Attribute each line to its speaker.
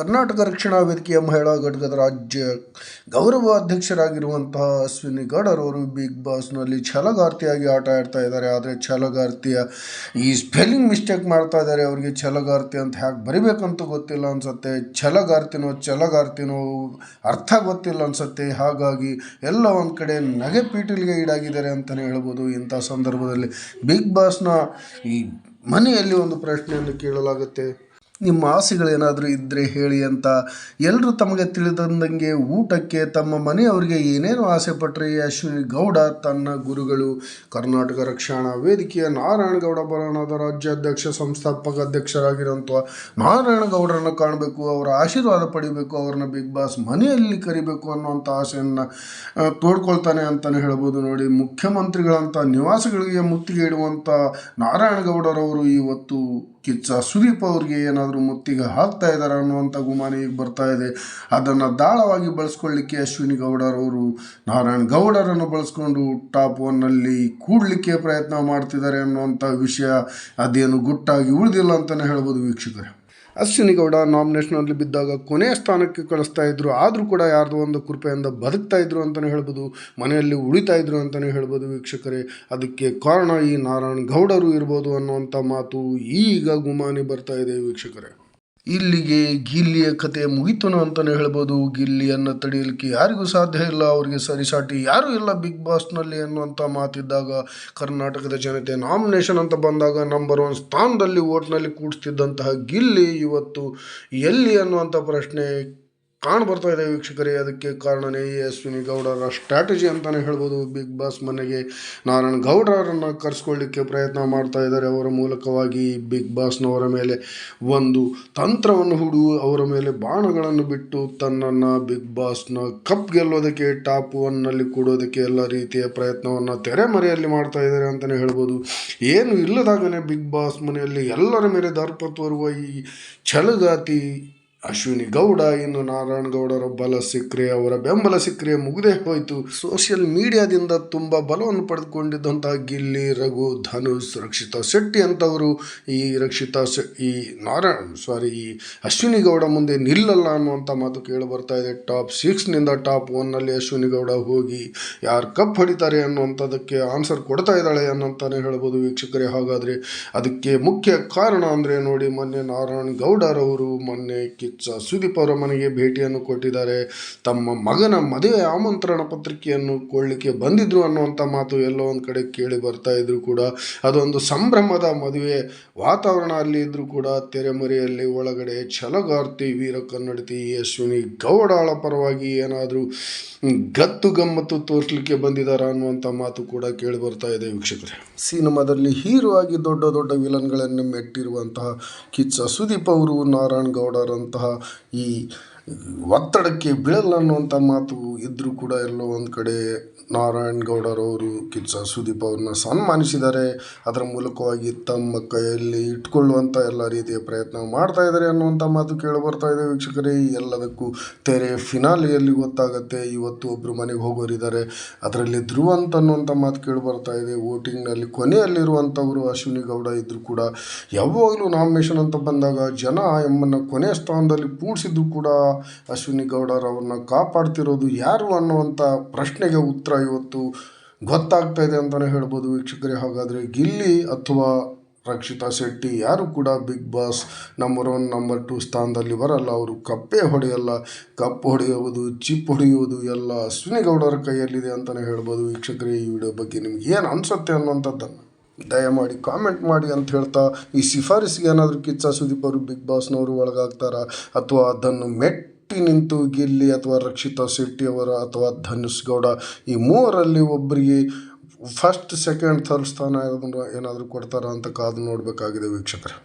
Speaker 1: ಕರ್ನಾಟಕ ರಕ್ಷಣಾ ವೇದಿಕೆಯ ಮಹಿಳಾ ಘಟಕದ ರಾಜ್ಯ ಗೌರವ ಅಧ್ಯಕ್ಷರಾಗಿರುವಂತಹ ಅಶ್ವಿನಿ ಅವರು ಬಿಗ್ ಬಾಸ್ನಲ್ಲಿ ಛಲಗಾರ್ತಿಯಾಗಿ ಆಟ ಆಡ್ತಾ ಇದ್ದಾರೆ. ಆದರೆ ಛಲಗಾರ್ತಿಯ ಈ ಸ್ಪೆಲ್ಲಿಂಗ್ ಮಿಸ್ಟೇಕ್ ಮಾಡ್ತಾ ಇದ್ದಾರೆ. ಅವರಿಗೆ ಛಲಗಾರ್ತಿ ಅಂತ ಹ್ಯಾಕೆ ಬರಿಬೇಕಂತ ಗೊತ್ತಿಲ್ಲ ಅನ್ಸುತ್ತೆ. ಛಲಗಾರ್ತಿನೋ ಛಲಗಾರ್ತಿನೋ ಅರ್ಥ ಗೊತ್ತಿಲ್ಲ ಅನ್ಸುತ್ತೆ. ಹಾಗಾಗಿ ಎಲ್ಲ ಒಂದು ಕಡೆ ನಗೆ ಪೀಟಿಲ್ಗೆ ಈಡಾಗಿದ್ದಾರೆ ಅಂತಲೇ ಹೇಳ್ಬೋದು. ಇಂಥ ಸಂದರ್ಭದಲ್ಲಿ ಬಿಗ್ ಬಾಸ್ನ ಈ ಮನೆಯಲ್ಲಿ ಒಂದು ಪ್ರಶ್ನೆಯನ್ನು ಕೇಳಲಾಗುತ್ತೆ. ನಿಮ್ಮ ಆಸೆಗಳೇನಾದರೂ ಇದ್ದರೆ ಹೇಳಿ ಅಂತ ಎಲ್ಲರೂ ತಮಗೆ ತಿಳಿದಂದಂಗೆ ಊಟಕ್ಕೆ ತಮ್ಮ ಮನೆಯವರಿಗೆ ಏನೇನು ಆಸೆ ಪಟ್ಟರೆ ಅಶ್ವಿನಿ ಗೌಡ, ತನ್ನ ಗುರುಗಳು, ಕರ್ನಾಟಕ ರಕ್ಷಣಾ ವೇದಿಕೆಯ ನಾರಾಯಣಗೌಡ ಬರೋಣದ ರಾಜ್ಯಾಧ್ಯಕ್ಷ, ಸಂಸ್ಥಾಪಕ ಅಧ್ಯಕ್ಷರಾಗಿರುವಂಥ ನಾರಾಯಣಗೌಡರನ್ನು ಕಾಣಬೇಕು, ಅವರ ಆಶೀರ್ವಾದ ಪಡಿಬೇಕು, ಅವ್ರನ್ನ ಬಿಗ್ ಬಾಸ್ ಮನೆಯಲ್ಲಿ ಕರಿಬೇಕು ಅನ್ನುವಂಥ ಆಸೆಯನ್ನು ತೋಡ್ಕೊಳ್ತಾನೆ ಅಂತಲೇ ಹೇಳ್ಬೋದು ನೋಡಿ. ಮುಖ್ಯಮಂತ್ರಿಗಳಂಥ ನಿವಾಸಗಳಿಗೆ ಮುತ್ತಿಗೆ ಇಡುವಂಥ ನಾರಾಯಣಗೌಡರವರು ಇವತ್ತು ಕಿಚ್ಚ. ಸುದೀಪ್ ಅವ್ರಿಗೆ ಏನಾದರೂ ಮುತ್ತಿಗೆ ಹಾಕ್ತಾ ಇದ್ದಾರೆ ಅನ್ನುವಂಥ ಗುಮಾನ ಈಗ ಬರ್ತಾ ಇದೆ. ಅದನ್ನು ದಾಳವಾಗಿ ಬಳಸ್ಕೊಳ್ಳಿಕ್ಕೆ ಅಶ್ವಿನಿ ಗೌಡರವರು ನಾರಾಯಣ್ ಗೌಡರನ್ನು ಬಳಸ್ಕೊಂಡು ಟಾಪ್ ಒನ್ನಲ್ಲಿ ಕೂಡಲಿಕ್ಕೆ ಪ್ರಯತ್ನ ಮಾಡ್ತಿದ್ದಾರೆ ಅನ್ನುವಂಥ ವಿಷಯ ಅದೇನು ಗುಟ್ಟಾಗಿ ಉಳಿದಿಲ್ಲ ಅಂತಲೇ ಹೇಳ್ಬೋದು ವೀಕ್ಷಕರೇ. ಅಶ್ವಿನಿ ಗೌಡ ನಾಮಿನೇಷನಲ್ಲಿ ಬಿದ್ದಾಗ ಕೊನೆಯ ಸ್ಥಾನಕ್ಕೆ ಕಳಿಸ್ತಾ ಇದ್ರು. ಆದರೂ ಕೂಡ ಯಾರ್ದೋ ಒಂದು ಕೃಪೆಯಿಂದ ಬದುಕ್ತಾ ಇದ್ರು ಅಂತಲೇ ಹೇಳ್ಬೋದು. ಮನೆಯಲ್ಲಿ ಉಳಿತಾ ಇದ್ರು ಅಂತಲೇ ಹೇಳ್ಬೋದು ವೀಕ್ಷಕರೇ. ಅದಕ್ಕೆ ಕಾರಣ ಈ ನಾರಾಯಣ್ ಗೌಡರು ಇರ್ಬೋದು ಅನ್ನುವಂಥ ಮಾತು ಈಗ ಗುಮಾನಿ ಬರ್ತಾ ಇದೆ ವೀಕ್ಷಕರೇ. ಇಲ್ಲಿಗೆ ಗಿಲ್ಲಿಯ ಕತೆ ಮುಗಿತನು ಅಂತಲೇ ಹೇಳ್ಬೋದು. ಗಿಲ್ಲಿಯನ್ನು ತಡೆಯಲಿಕ್ಕೆ ಯಾರಿಗೂ ಸಾಧ್ಯ ಇಲ್ಲ. ಅವರಿಗೆ ಸರಿಸಾಟಿ ಯಾರೂ ಇಲ್ಲ. ಬಿಗ್ ಬಾಸ್ನಲ್ಲಿ ಅನ್ನುವಂಥ ಮಾತಿದ್ದಾಗ ಕರ್ನಾಟಕದ ಜನತೆ ನಾಮಿನೇಷನ್ ಅಂತ ಬಂದಾಗ ನಂಬರ್ ಒನ್ ಸ್ಥಾನದಲ್ಲಿ ಓಟ್ನಲ್ಲಿ ಕೂಡಿಸ್ತಿದ್ದಂತಹ ಗಿಲ್ಲಿ ಇವತ್ತು ಎಲ್ಲಿ ಅನ್ನುವಂಥ ಪ್ರಶ್ನೆ ಕಾಣ್ ಬರ್ತಾ ಇದೆ ವೀಕ್ಷಕರೇ. ಅದಕ್ಕೆ ಕಾರಣನೇ ಅಶ್ವಿನಿ ಗೌಡರ ಸ್ಟ್ರಾಟಜಿ ಅಂತಲೇ ಹೇಳ್ಬೋದು. ಬಿಗ್ ಬಾಸ್ ಮನೆಗೆ ನಾರಾಯಣ್ ಗೌಡರನ್ನು ಕರೆಸ್ಕೊಳ್ಳಿಕ್ಕೆ ಪ್ರಯತ್ನ ಮಾಡ್ತಾ ಇದ್ದಾರೆ. ಅವರ ಮೂಲಕವಾಗಿ ಬಿಗ್ ಬಾಸ್ನವರ ಮೇಲೆ ಒಂದು ತಂತ್ರವನ್ನು ಹುಡು, ಅವರ ಮೇಲೆ ಬಾಣಗಳನ್ನು ಬಿಟ್ಟು ತನ್ನನ್ನು ಬಿಗ್ ಬಾಸ್ನ ಕಪ್ ಗೆಲ್ಲೋದಕ್ಕೆ, ಟಾಪ್ ಒನ್ನಲ್ಲಿ ಕೂಡೋದಕ್ಕೆ ಎಲ್ಲ ರೀತಿಯ ಪ್ರಯತ್ನವನ್ನು ತೆರೆಮರೆಯಲ್ಲಿ ಮಾಡ್ತಾ ಇದ್ದಾರೆ ಅಂತಲೇ ಹೇಳ್ಬೋದು. ಏನು ಇಲ್ಲದಾಗನೇ ಬಿಗ್ ಬಾಸ್ ಮನೆಯಲ್ಲಿ ಎಲ್ಲರ ಮೇಲೆ ದರ್ಪ ತೋರುವ ಈ ಛಲಗಾತಿ ಅಶ್ವಿನಿ ಗೌಡ, ಇನ್ನು ನಾರಾಯಣ ಗೌಡರ ಬಲ ಸಿಕ್ಕರೆ, ಅವರ ಬೆಂಬಲ ಸಿಕ್ಕರೆ ಮುಗಿದೇ ಹೋಯಿತು. ಸೋಷಿಯಲ್ ಮೀಡಿಯಾದಿಂದ ತುಂಬ ಬಲವನ್ನು ಪಡೆದುಕೊಂಡಿದ್ದಂಥ ಗಿಲ್ಲಿ, ರಘು, ಧನುಷ್, ರಕ್ಷಿತಾ ಶೆಟ್ಟಿ ಅಂತವರು ಈ ರಕ್ಷಿತಾ ಈ ನಾರಾಯಣ್ ಸಾರಿ ಈ ಅಶ್ವಿನಿ ಗೌಡ ಮುಂದೆ ನಿಲ್ಲಲ್ಲ ಅನ್ನುವಂಥ ಮಾತು ಕೇಳಿ ಬರ್ತಾ ಇದೆ. ಟಾಪ್ ಸಿಕ್ಸ್ನಿಂದ ಟಾಪ್ ಒನ್ನಲ್ಲಿ ಅಶ್ವಿನಿ ಗೌಡ ಹೋಗಿ ಯಾರು ಕಪ್ ಹೊಡಿತಾರೆ ಅನ್ನುವಂಥದ್ದಕ್ಕೆ ಆನ್ಸರ್ ಕೊಡ್ತಾ ಇದ್ದಾಳೆ ಅನ್ನೋಂತಾನೆ ಹೇಳ್ಬೋದು ವೀಕ್ಷಕರೇ. ಹಾಗಾದರೆ ಅದಕ್ಕೆ ಮುಖ್ಯ ಕಾರಣ ಅಂದರೆ ನೋಡಿ ಮೊನ್ನೆ ನಾರಾಯಣ್ ಗೌಡರವರು ಮೊನ್ನೆ ಕಿಚ್ಚ ಸುದೀಪ್ ಅವರ ಮನೆಗೆ ಭೇಟಿಯನ್ನು ಕೊಟ್ಟಿದ್ದಾರೆ. ತಮ್ಮ ಮಗನ ಮದುವೆ ಆಮಂತ್ರಣ ಪತ್ರಿಕೆಯನ್ನು ಕೊಡಲಿಕ್ಕೆ ಬಂದಿದ್ರು ಅನ್ನುವಂಥ ಮಾತು ಎಲ್ಲೋ ಒಂದು ಕಡೆ ಕೇಳಿ ಬರ್ತಾ ಇದ್ರು ಕೂಡ. ಅದೊಂದು ಸಂಭ್ರಮದ ಮದುವೆ. ವಾತಾವರಣ ಅಲ್ಲಿ ಇದ್ರು ಕೂಡ ತೆರೆಮರೆಯಲ್ಲಿ ಒಳಗಡೆ ಛಲಗಾರ್ತಿ ವೀರ ಕನ್ನಡತಿ ಯಶ್ವಿನಿ ಗೌಡಾಳ ಪರವಾಗಿ ಏನಾದರೂ ಗತ್ತು ಗಮ್ಮತ್ತು ತೋರಿಸಲಿಕ್ಕೆ ಬಂದಿದ್ದಾರಾ ಅನ್ನುವಂಥ ಮಾತು ಕೂಡ ಕೇಳಿ ಬರ್ತಾ ಇದೆ ವೀಕ್ಷಕರೇ. ಸಿನಿಮಾದಲ್ಲಿ ಹೀರೋ ಆಗಿ ದೊಡ್ಡ ದೊಡ್ಡ ವಿಲನ್ಗಳನ್ನು ಮೆಟ್ಟಿರುವಂತಹ ಕಿಚ್ಚ ಸುದೀಪ್ ಅವರು ನಾರಾಯಣ್ ಗೌಡರಂತಹ ಈ ಒತ್ತಡಕ್ಕೆ ಬೀಳಲ್ಲ ಅನ್ನುವಂಥ ಮಾತು ಇದ್ದರೂ ಕೂಡ ಎಲ್ಲೋ ಒಂದು ಕಡೆ ನಾರಾಯಣ್ ಗೌಡರವರು ಕಿಚ್ಚ ಸುದೀಪ್ ಅವ್ರನ್ನ ಸನ್ಮಾನಿಸಿದ್ದಾರೆ. ಅದರ ಮೂಲಕವಾಗಿ ತಮ್ಮ ಕೈಯಲ್ಲಿ ಇಟ್ಕೊಳ್ಳುವಂಥ ಎಲ್ಲ ರೀತಿಯ ಪ್ರಯತ್ನ ಮಾಡ್ತಾ ಇದ್ದಾರೆ ಅನ್ನುವಂಥ ಮಾತು ಕೇಳಿ ಬರ್ತಾ ಇದೆ ವೀಕ್ಷಕರೇ. ಎಲ್ಲದಕ್ಕೂ ತೆರೆ ಫಿನಾಲಿಯಲ್ಲಿ ಗೊತ್ತಾಗುತ್ತೆ. ಇವತ್ತು ಒಬ್ಬರು ಮನೆಗೆ ಹೋಗೋರಿದ್ದಾರೆ. ಅದರಲ್ಲಿ ಧ್ರುವ ಅಂತ ಅನ್ನುವಂಥ ಮಾತು ಕೇಳಿ ಬರ್ತಾ ಇದೆ. ವೋಟಿಂಗ್ನಲ್ಲಿ ಕೊನೆಯಲ್ಲಿರುವಂಥವರು ಅಶ್ವಿನಿ ಗೌಡ ಇದ್ದರೂ ಕೂಡ, ಯಾವಾಗಲೂ ನಾಮಿನೇಷನ್ ಅಂತ ಬಂದಾಗ ಜನ ಎಮ್ಮನ್ನು ಕೊನೆಯ ಸ್ಥಾನದಲ್ಲಿ ಕೂಡಿಸಿದ್ರು ಕೂಡ ಅಶ್ವಿನಿ ಗೌಡರವ್ರನ್ನ ಕಾಪಾಡ್ತಿರೋದು ಯಾರು ಅನ್ನುವಂಥ ಪ್ರಶ್ನೆಗೆ ಉತ್ತರ ಇವತ್ತು ಗೊತ್ತಾಗ್ತಾ ಇದೆ ಅಂತಲೇ ಹೇಳ್ಬೋದು ವೀಕ್ಷಕರೇ. ಹಾಗಾದರೆ ಗಿಲ್ಲಿ ಅಥವಾ ರಕ್ಷಿತಾ ಶೆಟ್ಟಿ ಯಾರು ಕೂಡ Bigg Boss number one number two ಸ್ಥಾನದಲ್ಲಿ ಬರಲ್ಲ. ಅವರು ಕಪ್ಪೇ ಹೊಡೆಯಲ್ಲ. ಕಪ್ ಹೊಡೆಯುವುದು ಚಿಪ್ ಹೊಡೆಯುವುದು ಎಲ್ಲ ಅಶ್ವಿನಿ ಗೌಡರ ಕೈಯಲ್ಲಿದೆ ಅಂತಲೇ ಹೇಳ್ಬೋದು ವೀಕ್ಷಕರೇ ಈ ವಿಡಿಯೋ ಬಗ್ಗೆ ನಿಮ್ಗೆ ಏನು ಅನಿಸುತ್ತೆ ಅನ್ನುವಂಥದ್ದನ್ನು. ದಯಮಾಡಿ ಕಾಮೆಂಟ್ ಮಾಡಿ ಅಂತ ಹೇಳ್ತಾ, ಈ ಶಿಫಾರಸ್ಸಿಗೆ ಏನಾದರೂ ಕಿಚ್ಚ ಸುದೀಪ್ ಅವರು ಬಿಗ್ ಬಾಸ್ನವರು ಒಳಗಾಗ್ತಾರಾ? ಅಥವಾ ಅದನ್ನು ಮೆಟ್ಟಿ ನಿಂತು ಗಿಲ್ಲಿ ಅಥವಾ ರಕ್ಷಿತಾ ಶೆಟ್ಟಿ ಅವರ ಅಥವಾ ಧನುಷ್ ಗೌಡ, ಈ ಮೂವರಲ್ಲಿ ಒಬ್ಬರಿಗೆ ಫಸ್ಟ್ ಸೆಕೆಂಡ್ ಥರ್ಡ್ ಸ್ಥಾನ ಏನಾದರೂ ಕೊಡ್ತಾರ ಅಂತ ಕಾದು ನೋಡಬೇಕಾಗಿದೆ ವೀಕ್ಷಕರೇ.